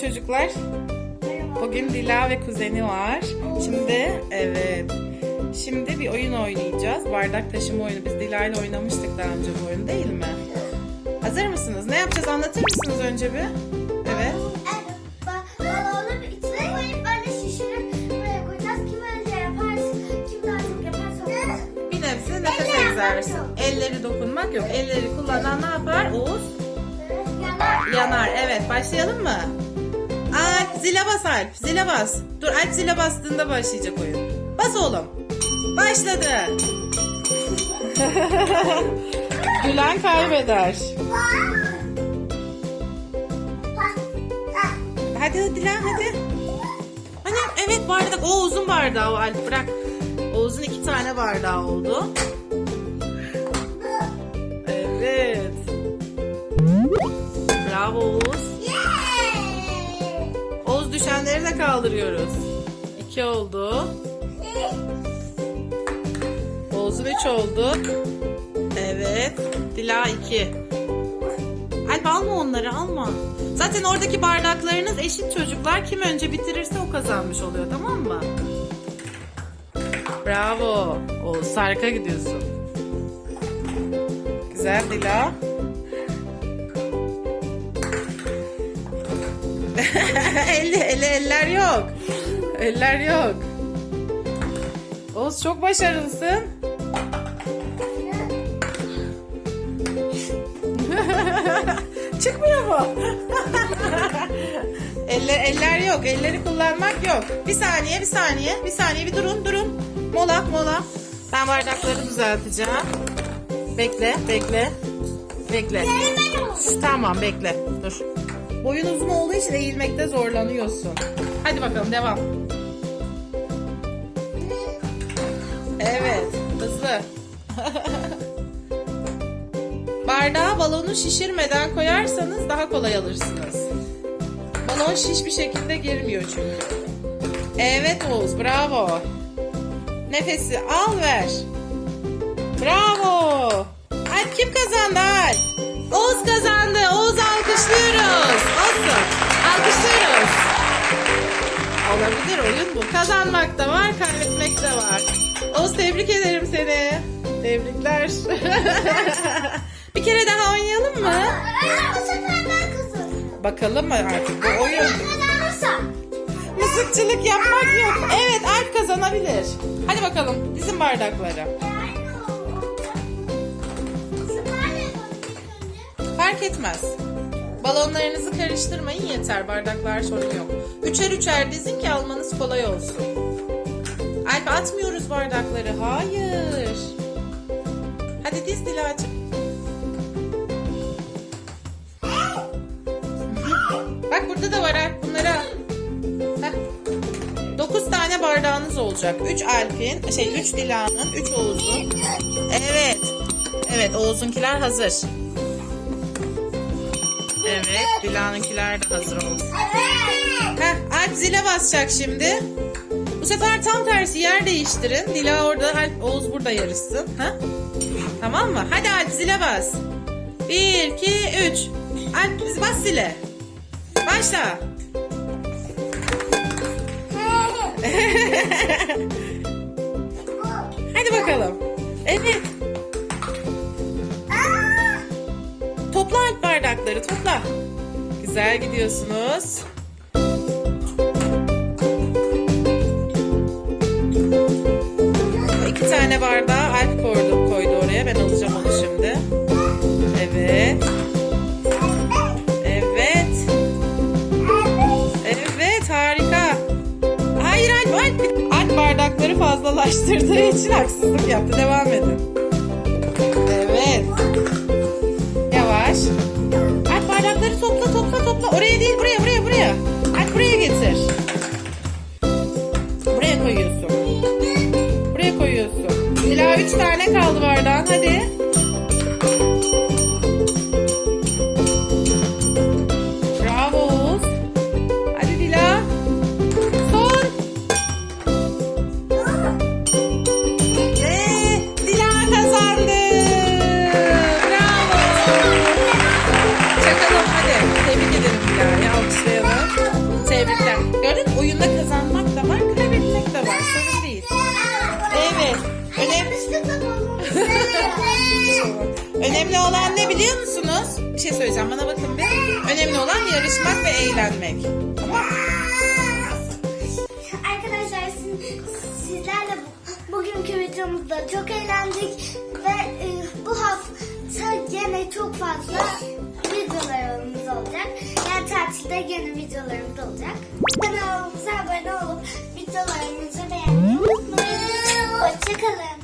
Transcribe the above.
çocuklar. Bugün Dila ve kuzeni var. Şimdi evet. Şimdi bir oyun oynayacağız. Bardak taşıma oyunu. Biz Dila ile oynamıştık daha önce bu oyunu değil mi? Hazır mısınız? Ne yapacağız anlatır mısınız önce bir? Evet. Bir nebze nefes egzersizi. Elleri dokunmak yok. Elleri kullanan ne yapar? Oğuz yanar. yanar. Evet başlayalım mı? Zile bas Alp. Zile bas. Dur Alp zile bastığında başlayacak oyun. Bas oğlum. Başladı. Gülen kaybeder. Hadi hadi lan hadi. Hani evet bardak. O uzun bardağı o Alp bırak. Oğuz'un iki tane bardağı oldu. Evet. Bravo kaldırıyoruz. İki oldu. Oğuz'un üç oldu. Evet. Dila iki. Alp alma onları alma. Zaten oradaki bardaklarınız eşit çocuklar. Kim önce bitirirse o kazanmış oluyor tamam mı? Bravo. Oğuz harika gidiyorsun. Güzel Dila. elle, elle, eller yok. Eller yok. Oğuz çok başarılısın. Çıkmıyor mu? eller, eller yok. Elleri kullanmak yok. Bir saniye, bir saniye. Bir saniye, bir durun, durun. Mola, mola. Ben bardakları düzelteceğim. Bekle, bekle. Bekle. Tamam, bekle. Dur. Boyun uzun olduğu için eğilmekte zorlanıyorsun. Hadi bakalım, devam. Evet, hızlı. Bardağa balonu şişirmeden koyarsanız daha kolay alırsınız. Balon şiş bir şekilde girmiyor çünkü. Evet Oğuz, bravo. Nefesi al ver. Bravo. Alp kim kazandı Alp? Oğuz kazandı. Oğuz alkışlıyoruz. Bu. Kazanmak da var, kaybetmek de var. Oğuz tebrik ederim seni. Tebrikler. bir kere daha oynayalım mı? Aa, bu sefer ben kazanırım. Bakalım mı artık bu oyun. Kazanırsam. Mızıkçılık yapmak yok. Evet Alp kazanabilir. Hadi bakalım dizin bardakları. Fark etmez. Balonlarınızı karıştırmayın yeter. Bardaklar sorun yok. Üçer üçer dizin ki almanız kolay olsun. Alp atmıyoruz bardakları. Hayır. Hadi diz Dilacığım. Bak burada da var Alp. Bunları al. Heh. 9 tane bardağınız olacak. 3 Alp'in, şey 3 Dila'nın, 3 Oğuz'un. Evet. Evet Oğuz'unkiler hazır. Evet Dila'nınkiler de hazır olsun. Heh, Alp zile basacak şimdi. Bu sefer tam tersi yer değiştirin. Dila orada, Alp, Oğuz burada yarışsın. Ha? Tamam mı? Hadi Alp zile bas. 1, 2, 3. Alp bas zile. Başla. Hadi bakalım. Evet. Topla. Güzel gidiyorsunuz. İki tane bardağı Alp koydu, koydu oraya. Ben alacağım onu şimdi. Evet. Evet. Evet harika. Hayır Alp, Alp. Alp bardakları fazlalaştırdığı için haksızlık yaptı. Devam edin. Topla. Oraya değil buraya buraya buraya. Alp buraya getir. Buraya koyuyorsun. Buraya koyuyorsun. Dila üç tane kaldı bardağın hadi. Önemli olan ne biliyor musunuz? Bir şey söyleyeceğim bana bakın bir. Önemli olan yarışmak ve eğlenmek. Tamam Arkadaşlar sizlerle bugünkü videomuzda çok eğlendik ve e, bu hafta yine çok fazla videolarımız olacak. Yani tatilde yeni videolarımız olacak. Kanalımıza abone olup videolarımızı beğenmeyi unutmayın. 我这个人